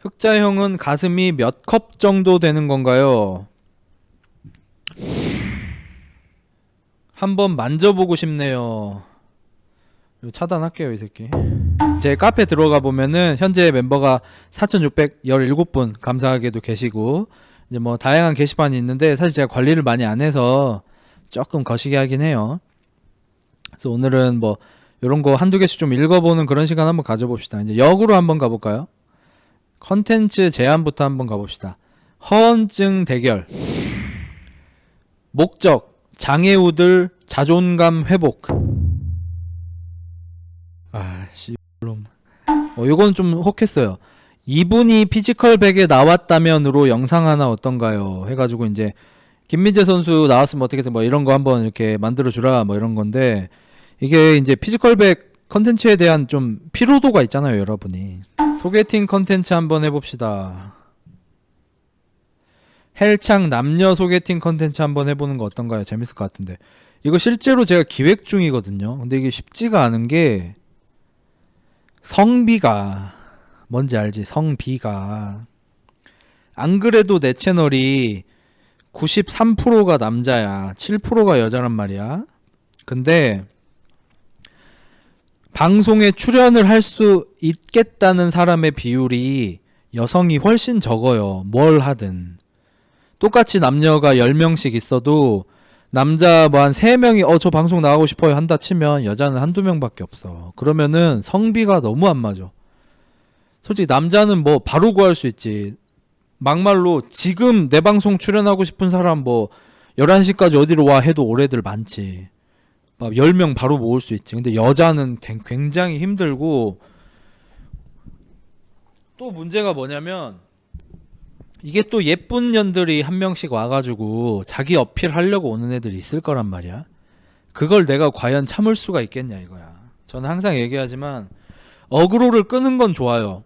흑자형은 가슴이 몇 컵 정도 되는 건가요? 한번 만져보고 싶네요. 차단할게요, 이 새끼. 제 카페 들어가 보면은 현재 멤버가 4,617분 감사하게도 계시고 이제 뭐 다양한 게시판이 있는데 사실 제가 관리를 많이 안 해서 조금 거시기 하긴 해요. 그래서 오늘은 뭐 이런 거 한두 개씩 좀 읽어보는 그런 시간 한번 가져봅시다. 이제 역으로 한번 가볼까요? 컨텐츠 제안부터 한번 가봅시다. 허언증 대결. 목적 장애우들 자존감 회복. 아, 씨, 놈. 어, 요건 좀 혹했어요. 이분이 피지컬 100에 나왔다면으로 영상 하나 어떤가요? 해가지고 이제 김민재 선수 나왔으면 어떻게 해서 뭐 이런 거 한번 이렇게 만들어 주라 뭐 이런 건데 이게 이제 피지컬 100 컨텐츠에 대한 좀 피로도가 있잖아요, 여러분이. 소개팅 컨텐츠 한번 해봅시다. 헬창 남녀 소개팅 컨텐츠 한번 해보는 거 어떤가요? 재밌을 것 같은데. 이거 실제로 제가 기획 중이거든요. 근데 이게 쉽지가 않은 게 성비가 뭔지 알지? 성비가 안 그래도 내 채널이 93%가 남자야. 7%가 여자란 말이야. 근데 방송에 출연을 할 수 있겠다는 사람의 비율이 여성이 훨씬 적어요. 뭘 하든. 똑같이 남녀가 10명씩 있어도 남자 뭐 한 3명이 어 저 방송 나가고 싶어요 한다 치면 여자는 한두 명밖에 없어. 그러면은 성비가 너무 안 맞아. 솔직히 남자는 뭐 바로 구할 수 있지. 막말로 지금 내 방송 출연하고 싶은 사람 뭐 11시까지 어디로 와 해도 올해들 많지. 막 10명 바로 모을 수 있지. 근데 여자는 댕- 굉장히 힘들고 또 문제가 뭐냐면 이게 또 예쁜 년들이 한 명씩 와가지고 자기 어필 하려고 오는 애들이 있을 거란 말이야. 그걸 내가 과연 참을 수가 있겠냐 이거야. 저는 항상 얘기하지만 어그로를 끄는 건 좋아요.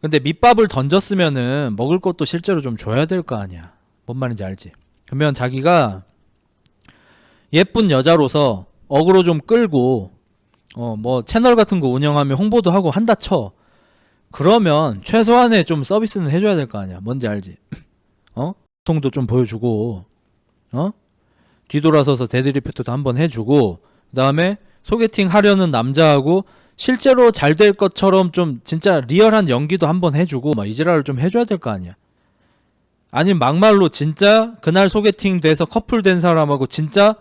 근데 밑밥을 던졌으면은 먹을 것도 실제로 좀 줘야 될 거 아니야. 뭔 말인지 알지? 그러면 자기가 예쁜 여자로서 어그로 좀 끌고 어 뭐 채널 같은 거 운영하면 홍보도 하고 한다 쳐. 그러면 최소한의 좀 서비스는 해줘야 될 거 아니야. 뭔지 알지? 어? 통도 좀 보여주고, 어? 뒤돌아서서 데드리프트도 한번 해주고, 그 다음에 소개팅 하려는 남자하고 실제로 잘 될 것처럼 좀 진짜 리얼한 연기도 한번 해주고, 막 이지랄을 좀 해줘야 될 거 아니야. 아니면 막말로 진짜 그날 소개팅 돼서 커플 된 사람하고 진짜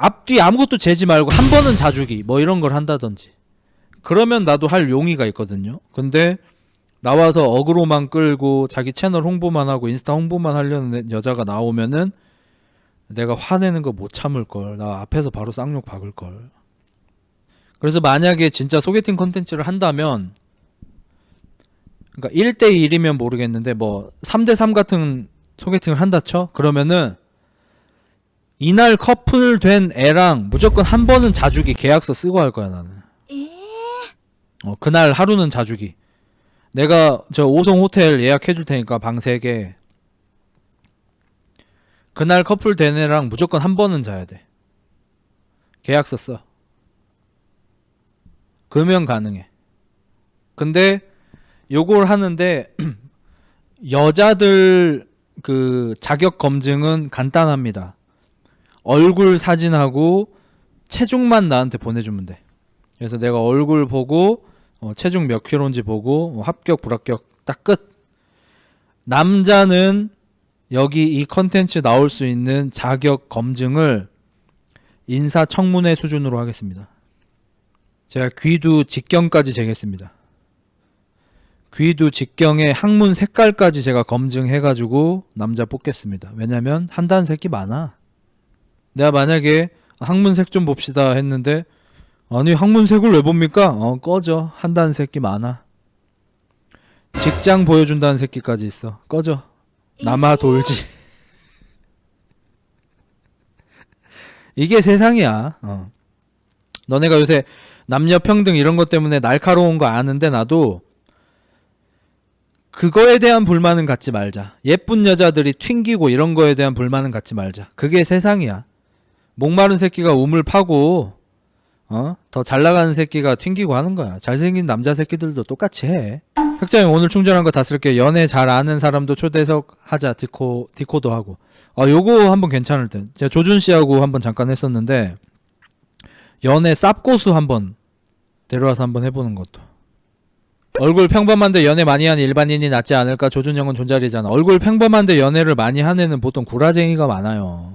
앞뒤 아무것도 재지 말고 한 번은 자주기 뭐 이런 걸 한다든지. 그러면 나도 할 용의가 있거든요. 근데 나와서 어그로만 끌고 자기 채널 홍보만 하고 인스타 홍보만 하려는 여자가 나오면은 내가 화내는 거 못 참을 걸. 나 앞에서 바로 쌍욕 박을 걸. 그래서 만약에 진짜 소개팅 컨텐츠를 한다면 그러니까 1대 1이면 모르겠는데 뭐 3대 3 같은 소개팅을 한다 쳐. 그러면은 이날 커플 된 애랑 무조건 한 번은 자주기 계약서 쓰고 할 거야 나는. 어, 그날 하루는 자주기. 내가 저 5성 호텔 예약해 줄 테니까 방 3개. 그날 커플 된 애랑 무조건 한 번은 자야 돼. 계약서 써. 그러면 가능해. 근데 요걸 하는데 여자들 그 자격 검증은 간단합니다. 얼굴 사진하고 체중만 나한테 보내주면 돼. 그래서 내가 얼굴 보고 어, 체중 몇 킬로인지 보고 어, 합격 불합격 딱 끝. 남자는 여기 이 컨텐츠 나올 수 있는 자격 검증을 인사청문회 수준으로 하겠습니다. 제가 귀두 직경까지 재겠습니다. 귀두 직경의 항문 색깔까지 제가 검증해가지고 남자 뽑겠습니다. 왜냐면 한다는 새끼 많아. 내가 만약에 항문색 좀 봅시다 했는데 아니 항문색을 왜 봅니까? 어 꺼져. 한다는 새끼 많아. 직장 보여준다는 새끼까지 있어. 꺼져. 남아 돌지. 이게 세상이야. 어. 너네가 요새 남녀 평등 이런 것 때문에 날카로운 거 아는데 나도 그거에 대한 불만은 갖지 말자. 예쁜 여자들이 튕기고 이런 거에 대한 불만은 갖지 말자. 그게 세상이야 목마른 새끼가 우물 파고 어? 더 잘 나가는 새끼가 튕기고 하는 거야. 잘생긴 남자 새끼들도 똑같이 해. 흑장님 오늘 충전한 거 다 쓸게. 연애 잘 아는 사람도 초대석 하자. 디코 디코도 하고. 아 요거 한번 괜찮을 듯. 제가 조준 씨하고 한번 잠깐 했었는데 연애 쌉고수 한번 데려와서 한번 해보는 것도. 얼굴 평범한데 연애 많이 하는 일반인이 낫지 않을까? 조준 형은 존잘이잖아. 얼굴 평범한데 연애를 많이 하는 애는 보통 구라쟁이가 많아요.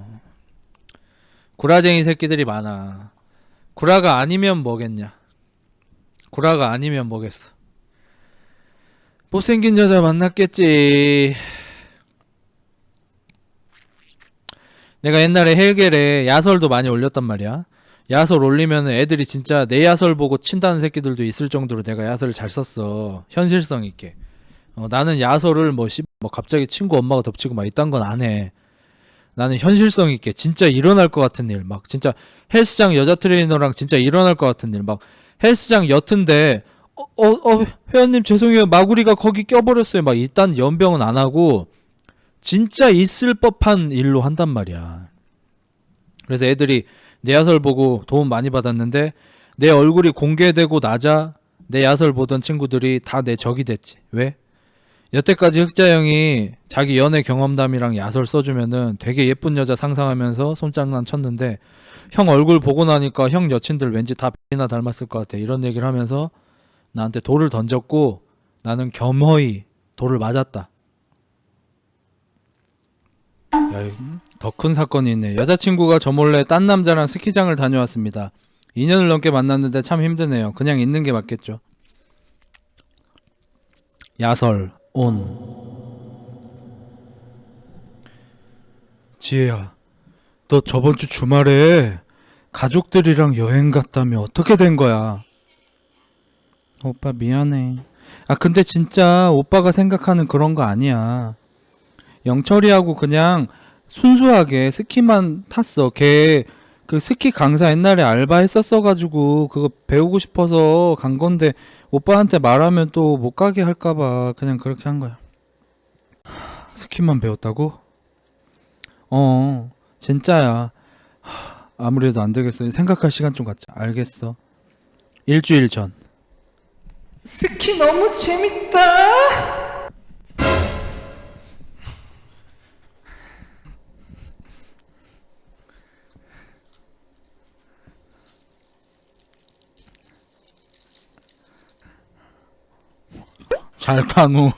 구라쟁이 새끼들이 많아. 구라가 아니면 뭐겠냐? 구라가 아니면 뭐겠어? 못생긴 여자 만났겠지. 내가 옛날에 헬겔에 야설도 많이 올렸단 말이야. 야설 올리면 애들이 진짜 내 야설 보고 친다는 새끼들도 있을 정도로 내가 야설을 잘 썼어. 현실성 있게. 어, 나는 야설을 뭐, 씨, 뭐 갑자기 친구 엄마가 덮치고 막 이딴 건 안 해. 나는 현실성 있게 진짜 일어날 것 같은 일, 막 진짜 헬스장 여자 트레이너랑 진짜 일어날 것 같은 일, 막 헬스장 여튼데 어, 어, 어, 회원님 죄송해요. 마구리가 거기 껴버렸어요. 막 이딴 연병은 안 하고 진짜 있을 법한 일로 한단 말이야. 그래서 애들이 내 야설 보고 도움 많이 받았는데 내 얼굴이 공개되고 나자 내 야설 보던 친구들이 다 내 적이 됐지. 왜? 여태까지 흑자 형이 자기 연애 경험담이랑 야설 써주면은 되게 예쁜 여자 상상하면서 손장난 쳤는데 형 얼굴 보고 나니까 형 여친들 왠지 다 X나 닮았을 것 같아 이런 얘기를 하면서 나한테 돌을 던졌고 나는 겸허히 돌을 맞았다. 더 큰 사건이 있네. 여자친구가 저 몰래 딴 남자랑 스키장을 다녀왔습니다. 2년을 넘게 만났는데 참 힘드네요. 그냥 있는 게 맞겠죠. 야설 온. 지혜야 너 저번 주 주말에 가족들이랑 여행 갔다며 어떻게 된 거야? 오빠 미안해. 아 근데 진짜 오빠가 생각하는 그런 거 아니야. 영철이하고 그냥 순수하게 스키만 탔어. 걔 그 스키 강사 옛날에 알바 했었어 가지고 그거 배우고 싶어서 간 건데 오빠한테 말하면 또 못 가게 할까봐 그냥 그렇게 한 거야. 하, 스키만 배웠다고? 어, 진짜야. 하, 아무래도 안 되겠어. 생각할 시간 좀 갖자. 알겠어. 일주일 전. 스키 너무 재밌다. 잘 타노.